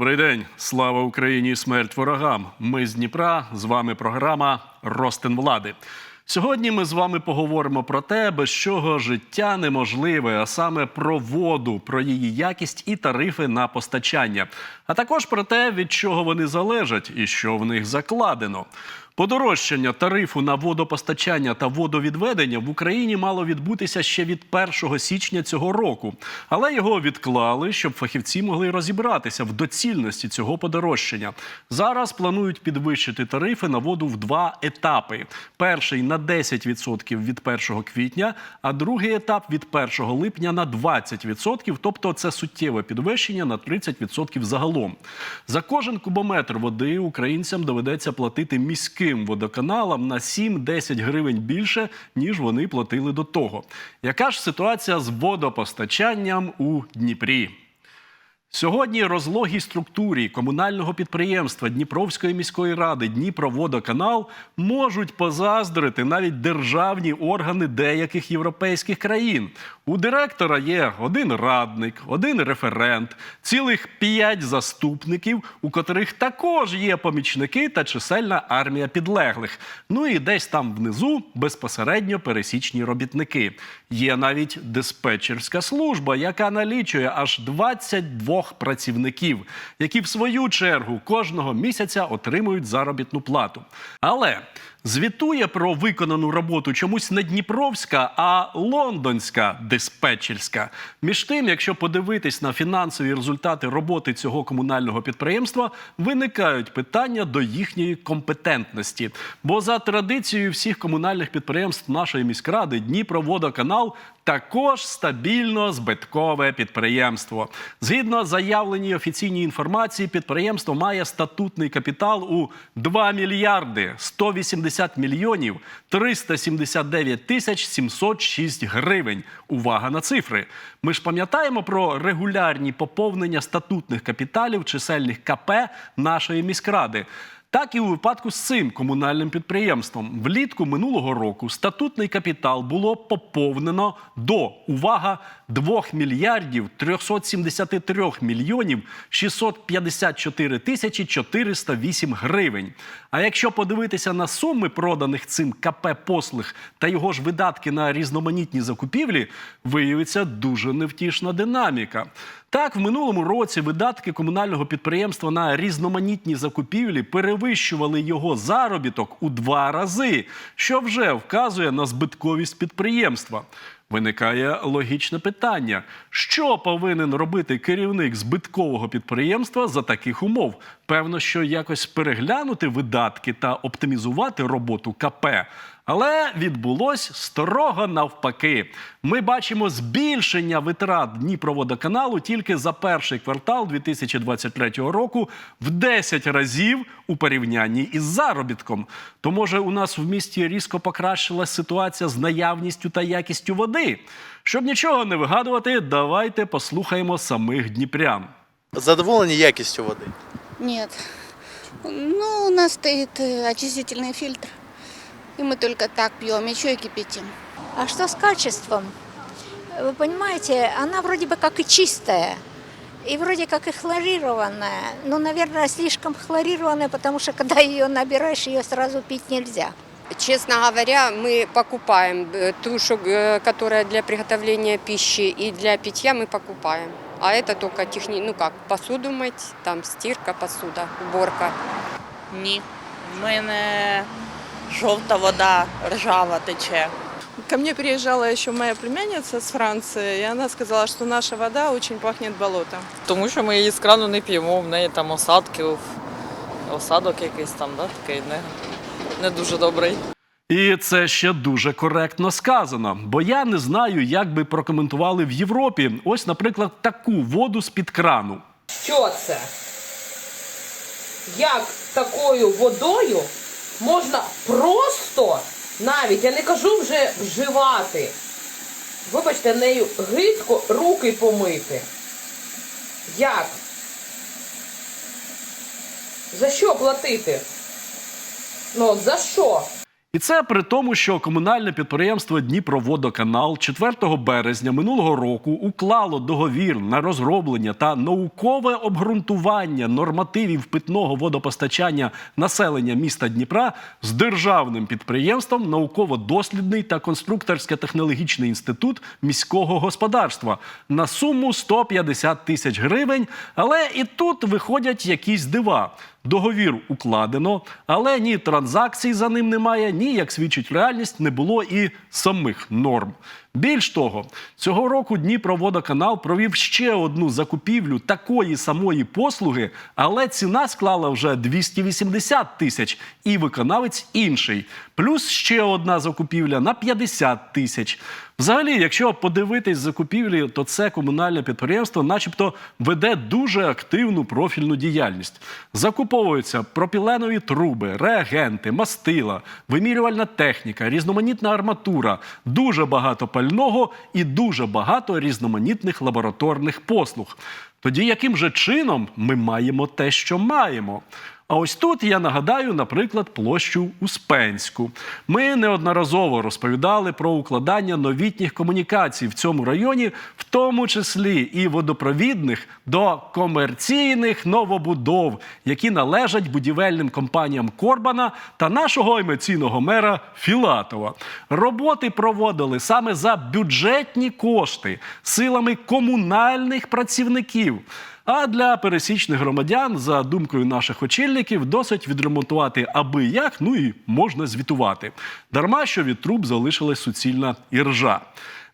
Добрий день, слава Україні, смерть ворогам. Ми з Дніпра. З вами програма Ростин влади. Сьогодні ми з вами поговоримо про те, без чого життя неможливе, а саме про воду, про її якість і тарифи на постачання, а також про те, від чого вони залежать і що в них закладено. Подорожчання тарифу на водопостачання та водовідведення в Україні мало відбутися ще від 1 січня цього року, але його відклали, щоб фахівці могли розібратися в доцільності цього подорожчання. Зараз планують підвищити тарифи на воду в два етапи: перший на 10% від 1 квітня, а другий етап від 1 липня на 20%, тобто це суттєве підвищення на 30% загалом. За кожен кубометр води українцям доведеться платити міським водоканалам на 7-10 гривень більше, ніж вони платили до того. Яка ж ситуація з водопостачанням у Дніпрі? Сьогодні розлогій структурі комунального підприємства Дніпровської міської ради Дніпроводоканал можуть позаздрити навіть державні органи деяких європейських країн. У директора є один радник, один референт, цілих п'ять заступників, у котрих також є помічники та чисельна армія підлеглих. Ну і десь там внизу безпосередньо пересічні робітники. Є навіть диспетчерська служба, яка налічує аж 22 працівників, які в свою чергу кожного місяця отримують заробітну плату. Але звітує про виконану роботу чомусь не Дніпровська, а лондонська диспетчерська. Між тим, якщо подивитись на фінансові результати роботи цього комунального підприємства, виникають питання до їхньої компетентності. Бо за традицією всіх комунальних підприємств нашої міськради Дніпроводоканал також стабільно збиткове підприємство. Згідно заявленій офіційній інформації, підприємство має статутний капітал у 2 мільярди 180 мільйонів 379 тисяч 706 гривень. Увага на цифри. Ми ж пам'ятаємо про регулярні поповнення статутних капіталів чисельних КП нашої міськради. Так і у випадку з цим комунальним підприємством. Влітку минулого року статутний капітал було поповнено до увага 2 мільярдів 373 мільйонів 654 тисячі 408 гривень. А якщо подивитися на суми проданих цим КП послуг та його ж видатки на різноманітні закупівлі, виявиться дуже невтішна динаміка. Так, в минулому році видатки комунального підприємства на різноманітні закупівлі перевищували його заробіток у два рази, що вже вказує на збитковість підприємства. Виникає логічне питання: що повинен робити керівник збиткового підприємства за таких умов? Певно, що якось переглянути видатки та оптимізувати роботу КП. Але відбулось строго навпаки. Ми бачимо збільшення витрат Дніпроводоканалу тільки за перший квартал 2023 року в 10 разів у порівнянні із заробітком. То може у нас в місті різко покращилась ситуація з наявністю та якістю води. Щоб нічого не вигадувати, давайте послухаємо самих дніпрян. Задоволені якістю води? Нет. Ну, у нас стоит э, очистительный фильтр. И мы только так пьем, еще и кипятим. А что с качеством? Вы понимаете, она вроде бы как и чистая, и вроде как и хлорированная. Ну, наверное, слишком хлорированная, потому что когда ее набираешь, ее сразу пить нельзя. Честно говоря, мы покупаем э, ту, что, э, которая для приготовления пищи и для питья мы покупаем. А это только техни... ну как, посуду мыть, там стирка, посуда, уборка. Ні. В мене жовта вода ржава тече. Ко мне приезжала еще моя племянница с Франции, и она сказала, что наша вода очень пахнет болотом. Тому що ми її з крану не п'ємо, в неї там осадки, осадок якийсь там, да, такий не, Не дуже добрий. І це ще дуже коректно сказано. Бо я не знаю, як би прокоментували в Європі. Ось, наприклад, таку воду з-під крану. Що це? Як такою водою можна просто, навіть я не кажу вже вживати. Вибачте, нею гидко руки помити. Як? За що платити? Ну, за що? І це при тому, що комунальне підприємство Дніпроводоканал 4 березня минулого року уклало договір на розроблення та наукове обґрунтування нормативів питного водопостачання населення міста Дніпра з державним підприємством Науково-дослідний та конструкторсько-технологічний інститут міського господарства на суму 150 тисяч гривень. Але і тут виходять якісь дива. Договір укладено, але ні транзакцій за ним немає, ні, як свідчить реальність, не було і самих норм. Більш того, цього року Дніпроводоканал провів ще одну закупівлю такої самої послуги, але ціна склала вже 280 тисяч, і виконавець інший. Плюс ще одна закупівля на 50 тисяч. Взагалі, якщо подивитись закупівлі, то це комунальне підприємство, начебто, веде дуже активну профільну діяльність. Закуповуються пропіленові труби, реагенти, мастила, вимірювальна техніка, різноманітна арматура, дуже багато пального і дуже багато різноманітних лабораторних послуг. Тоді яким же чином ми маємо те, що маємо? А ось тут я нагадаю, наприклад, площу Успенську. Ми неодноразово розповідали про укладання новітніх комунікацій в цьому районі, в тому числі і водопровідних до комерційних новобудов, які належать будівельним компаніям Корбана та нашого емоційного мера Філатова. Роботи проводили саме за бюджетні кошти силами комунальних працівників. А для пересічних громадян, за думкою наших очільників, досить відремонтувати аби як, ну і можна звітувати. Дарма, що від труб залишилась суцільна іржа.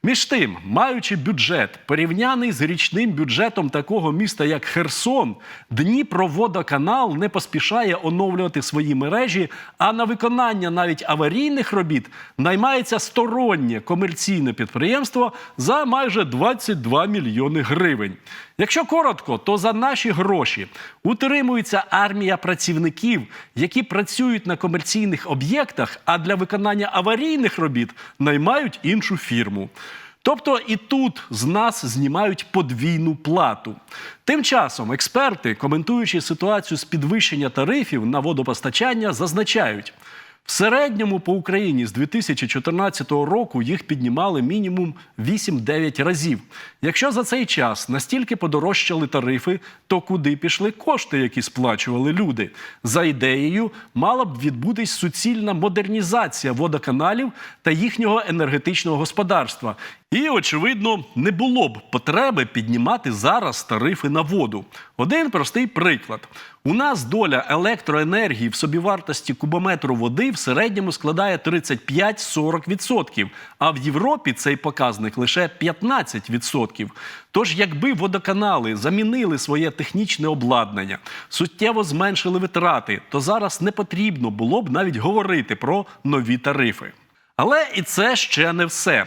Між тим, маючи бюджет, порівняний з річним бюджетом такого міста, як Херсон, Дніпроводоканал не поспішає оновлювати свої мережі, а на виконання навіть аварійних робіт наймається стороннє комерційне підприємство за майже 22 мільйони гривень. Якщо коротко, то за наші гроші утримується армія працівників, які працюють на комерційних об'єктах, а для виконання аварійних робіт наймають іншу фірму. Тобто і тут з нас знімають подвійну плату. Тим часом експерти, коментуючи ситуацію з підвищення тарифів на водопостачання, зазначають. В середньому по Україні з 2014 року їх піднімали мінімум 8-9 разів. Якщо за цей час настільки подорожчали тарифи, то куди пішли кошти, які сплачували люди? За ідеєю, мала б відбутись суцільна модернізація водоканалів та їхнього енергетичного господарства. І, очевидно, не було б потреби піднімати зараз тарифи на воду. Один простий приклад: у нас доля електроенергії в собівартості кубометру води в середньому складає 35-40%, а в Європі цей показник лише 15%. Тож, якби водоканали замінили своє технічне обладнання, суттєво зменшили витрати, то зараз не потрібно було б навіть говорити про нові тарифи. Але і це ще не все.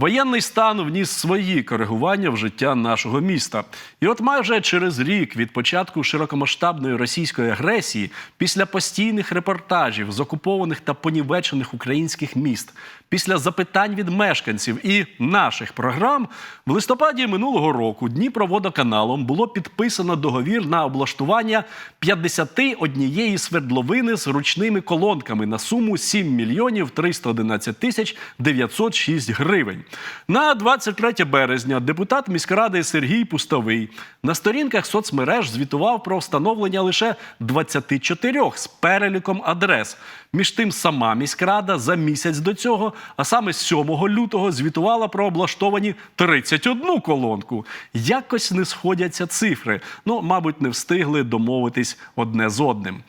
Воєнний стан вніс свої коригування в життя нашого міста. І от майже через рік від початку широкомасштабної російської агресії, після постійних репортажів з окупованих та понівечених українських міст, після запитань від мешканців і наших програм, в листопаді минулого року Дніпроводоканалом було підписано договір на облаштування 51 свердловини з ручними колонками на суму 7 мільйонів 311 тисяч 906 гривень. На 23 березня депутат міськради Сергій Пустовий на сторінках соцмереж звітував про встановлення лише 24 з переліком адрес. Між тим, сама міськрада за місяць до цього, а саме 7 лютого, звітувала про облаштовані 31 колонку. Якось не сходяться цифри. Ну, мабуть, не встигли домовитись одне з одним.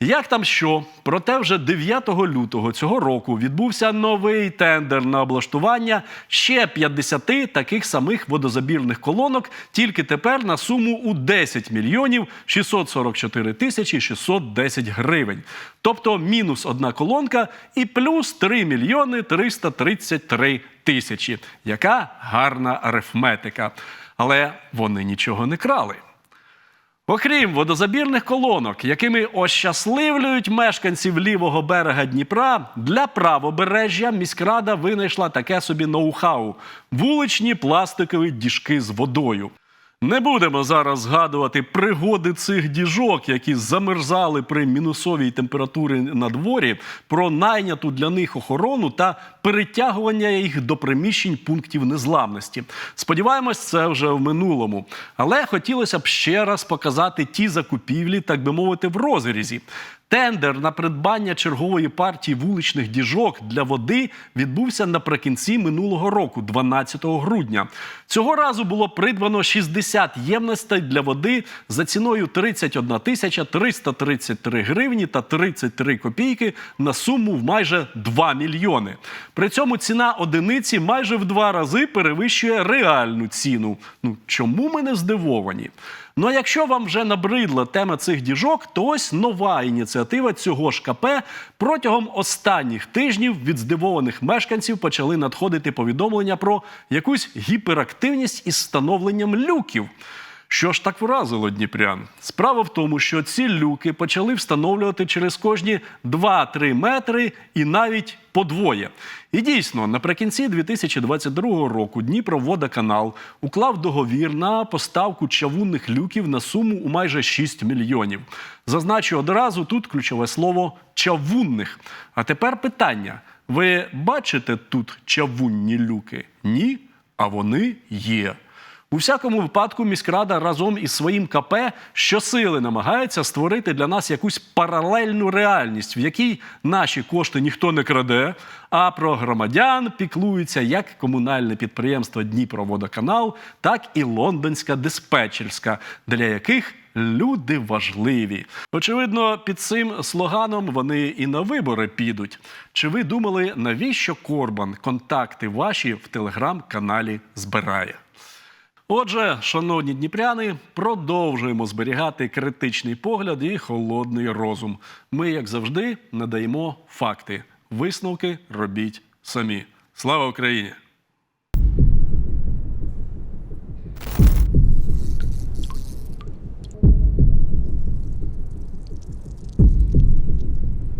Як там що? Проте вже 9 лютого цього року відбувся новий тендер на облаштування ще 50 таких самих водозабірних колонок, тільки тепер на суму у 10 мільйонів 644 тисячі 610 гривень. Тобто мінус одна колонка і плюс 3 мільйони 333 тисячі. Яка гарна арифметика. Але вони нічого не крали. Окрім водозабірних колонок, якими ощасливлюють мешканців лівого берега Дніпра, для правобережжя міськрада винайшла таке собі ноу-хау вуличні пластикові діжки з водою. Не будемо зараз згадувати пригоди цих діжок, які замерзали при мінусовій температурі на дворі, про найняту для них охорону та перетягування їх до приміщень пунктів незламності. Сподіваємось, це вже в минулому. Але хотілося б ще раз показати ті закупівлі, так би мовити, в розрізі. Тендер на придбання чергової партії вуличних діжок для води відбувся наприкінці минулого року, 12 грудня. Цього разу було придбано 60 ємностей для води за ціною 31 тисяча 333 гривні та 33 копійки на суму в майже 2 мільйони. При цьому ціна одиниці майже в два рази перевищує реальну ціну. Ну чому ми не здивовані? Ну а якщо вам вже набридла тема цих діжок, то ось нова ініціатива цього ж КП протягом останніх тижнів від здивованих мешканців почали надходити повідомлення про якусь гіперактивність із встановленням люків. Що ж так вразило Дніпрян? Справа в тому, що ці люки почали встановлювати через кожні 2-3 метри і навіть подвоє. І дійсно, наприкінці 2022 року Дніпроводоканал уклав договір на поставку чавунних люків на суму у майже 6 мільйонів. Зазначу одразу тут ключове слово чавунних. А тепер питання: ви бачите тут чавунні люки? Ні, а вони є. У всякому випадку міськрада разом із своїм КП щосили намагається створити для нас якусь паралельну реальність, в якій наші кошти ніхто не краде, а про громадян піклуються як комунальне підприємство Дніпроводоканал, так і лондонська диспетчерська, для яких люди важливі. Очевидно, під цим слоганом вони і на вибори підуть. Чи ви думали, навіщо Корбан контакти ваші в телеграм-каналі збирає? Отже, шановні дніпряни, продовжуємо зберігати критичний погляд і холодний розум. Ми, як завжди, надаємо факти. Висновки робіть самі. Слава Україні!